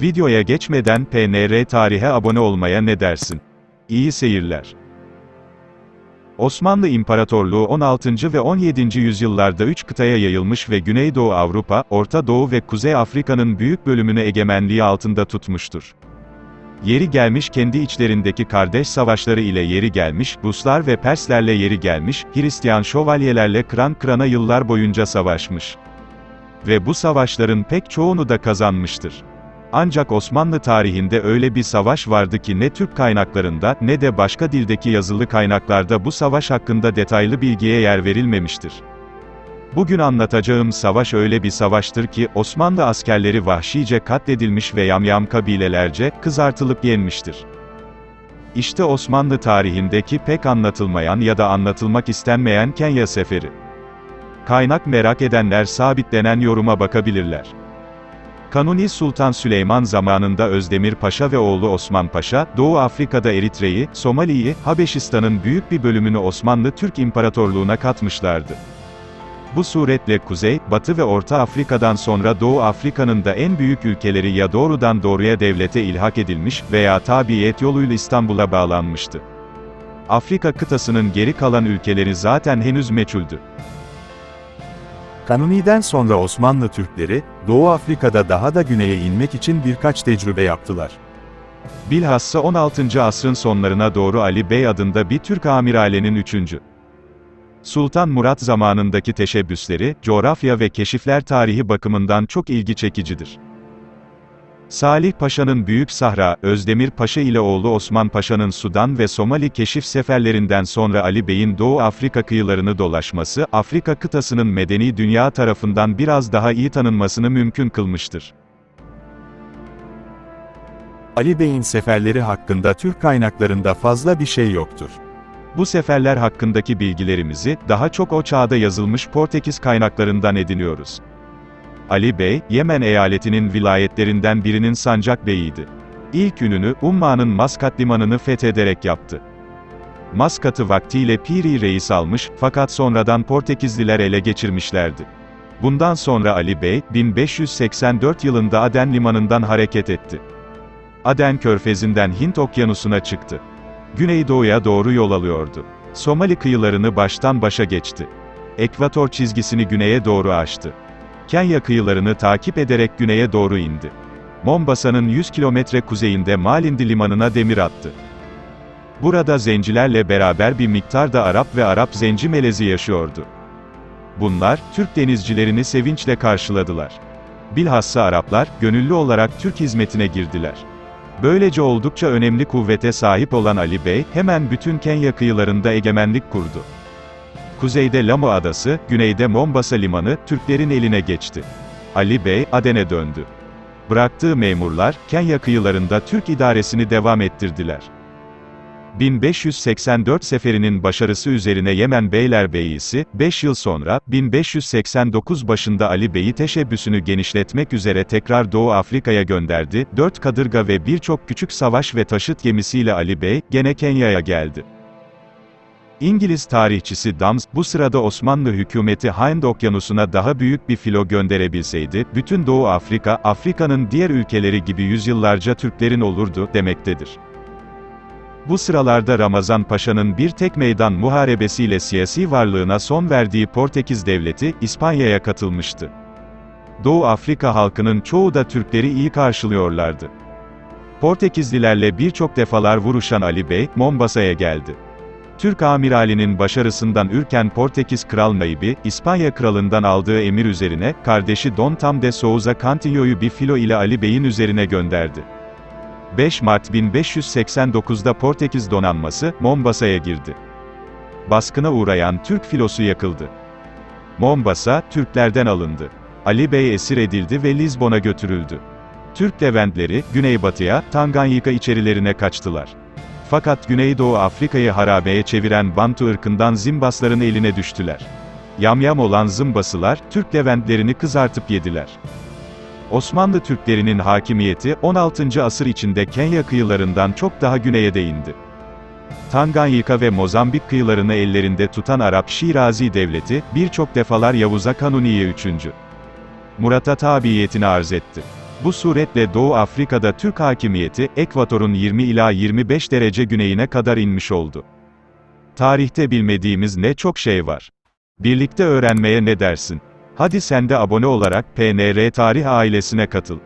Videoya geçmeden PNR Tarihe abone olmaya ne dersin? İyi seyirler. Osmanlı İmparatorluğu 16. ve 17. yüzyıllarda 3 kıtaya yayılmış ve Güneydoğu Avrupa, Orta Doğu ve Kuzey Afrika'nın büyük bölümünü egemenliği altında tutmuştur. Yeri gelmiş kendi içlerindeki kardeş savaşları ile yeri gelmiş, Ruslar ve Perslerle yeri gelmiş, Hristiyan şövalyelerle kıran kırana yıllar boyunca savaşmış. Ve bu savaşların pek çoğunu da kazanmıştır. Ancak Osmanlı tarihinde öyle bir savaş vardı ki ne Türk kaynaklarında ne de başka dildeki yazılı kaynaklarda bu savaş hakkında detaylı bilgiye yer verilmemiştir. Bugün anlatacağım savaş öyle bir savaştır ki, Osmanlı askerleri vahşice katledilmiş ve yamyam kabilelerce, kızartılıp yenmiştir. İşte Osmanlı tarihindeki pek anlatılmayan ya da anlatılmak istenmeyen Kenya Seferi. Kaynak merak edenler sabitlenen yoruma bakabilirler. Kanuni Sultan Süleyman zamanında Özdemir Paşa ve oğlu Osman Paşa, Doğu Afrika'da Eritre'yi, Somali'yi, Habeşistan'ın büyük bir bölümünü Osmanlı Türk İmparatorluğu'na katmışlardı. Bu suretle Kuzey, Batı ve Orta Afrika'dan sonra Doğu Afrika'nın da en büyük ülkeleri ya doğrudan doğruya devlete ilhak edilmiş veya tabiyet yoluyla İstanbul'a bağlanmıştı. Afrika kıtasının geri kalan ülkeleri zaten henüz meçhuldü. Kanuni'den sonra Osmanlı Türkleri, Doğu Afrika'da daha da güneye inmek için birkaç tecrübe yaptılar. Bilhassa 16. asrın sonlarına doğru Ali Bey adında bir Türk amiralenin 3. Sultan Murat zamanındaki teşebbüsleri, coğrafya ve keşifler tarihi bakımından çok ilgi çekicidir. Salih Paşa'nın Büyük Sahra, Özdemir Paşa ile oğlu Osman Paşa'nın Sudan ve Somali keşif seferlerinden sonra Ali Bey'in Doğu Afrika kıyılarını dolaşması, Afrika kıtasının medeni dünya tarafından biraz daha iyi tanınmasını mümkün kılmıştır. Ali Bey'in seferleri hakkında Türk kaynaklarında fazla bir şey yoktur. Bu seferler hakkındaki bilgilerimizi, daha çok o çağda yazılmış Portekiz kaynaklarından ediniyoruz. Ali Bey, Yemen eyaletinin vilayetlerinden birinin sancak beyiydi. İlk ününü, Umma'nın Maskat limanını fethederek yaptı. Maskat'ı vaktiyle Piri Reis almış, fakat sonradan Portekizliler ele geçirmişlerdi. Bundan sonra Ali Bey, 1584 yılında Aden limanından hareket etti. Aden körfezinden Hint okyanusuna çıktı. Güneydoğuya doğru yol alıyordu. Somali kıyılarını baştan başa geçti. Ekvator çizgisini güneye doğru aştı. Kenya kıyılarını takip ederek güneye doğru indi. Mombasa'nın 100 kilometre kuzeyinde Malindi limanına demir attı. Burada zencilerle beraber bir miktar da Arap ve Arap zenci melezi yaşıyordu. Bunlar, Türk denizcilerini sevinçle karşıladılar. Bilhassa Araplar, gönüllü olarak Türk hizmetine girdiler. Böylece oldukça önemli kuvvete sahip olan Ali Bey, hemen bütün Kenya kıyılarında egemenlik kurdu. Kuzeyde Lamu Adası, güneyde Mombasa Limanı, Türklerin eline geçti. Ali Bey, Aden'e döndü. Bıraktığı memurlar, Kenya kıyılarında Türk idaresini devam ettirdiler. 1584 seferinin başarısı üzerine Yemen Beylerbeyisi, 5 yıl sonra, 1589 başında Ali Bey'i teşebbüsünü genişletmek üzere tekrar Doğu Afrika'ya gönderdi, 4 kadırga ve birçok küçük savaş ve taşıt gemisiyle Ali Bey, gene Kenya'ya geldi. İngiliz tarihçisi Dams, bu sırada Osmanlı hükümeti Hind Okyanusu'na daha büyük bir filo gönderebilseydi, bütün Doğu Afrika, Afrika'nın diğer ülkeleri gibi yüzyıllarca Türklerin olurdu, demektedir. Bu sıralarda Ramazan Paşa'nın bir tek meydan muharebesiyle siyasi varlığına son verdiği Portekiz Devleti, İspanya'ya katılmıştı. Doğu Afrika halkının çoğu da Türkleri iyi karşılıyorlardı. Portekizlilerle birçok defalar vuruşan Ali Bey, Mombasa'ya geldi. Türk amiralinin başarısından ürken Portekiz Kral Naibi, İspanya kralından aldığı emir üzerine, kardeşi Don Tam de Souza Cantillo'yu bir filo ile Ali Bey'in üzerine gönderdi. 5 Mart 1589'da Portekiz donanması, Mombasa'ya girdi. Baskına uğrayan Türk filosu yakıldı. Mombasa, Türklerden alındı. Ali Bey esir edildi ve Lizbon'a götürüldü. Türk Leventleri, Güneybatıya, Tanganyika içerilerine kaçtılar. Fakat Güneydoğu Afrika'yı harabeye çeviren Bantu ırkından Zimbasların eline düştüler. Yamyam olan Zimbasılar, Türk Leventlerini kızartıp yediler. Osmanlı Türklerinin hakimiyeti, 16. asır içinde Kenya kıyılarından çok daha güneye değindi. Tanganyika ve Mozambik kıyılarını ellerinde tutan Arap Şirazi Devleti, birçok defalar Yavuz'a Kanuni'ye 3. Murat'a tabiyetini arz etti. Bu suretle Doğu Afrika'da Türk hakimiyeti, ekvatorun 20 ila 25 derece güneyine kadar inmiş oldu. Tarihte bilmediğimiz ne çok şey var. Birlikte öğrenmeye ne dersin? Hadi sen de abone olarak PNR Tarih ailesine katıl.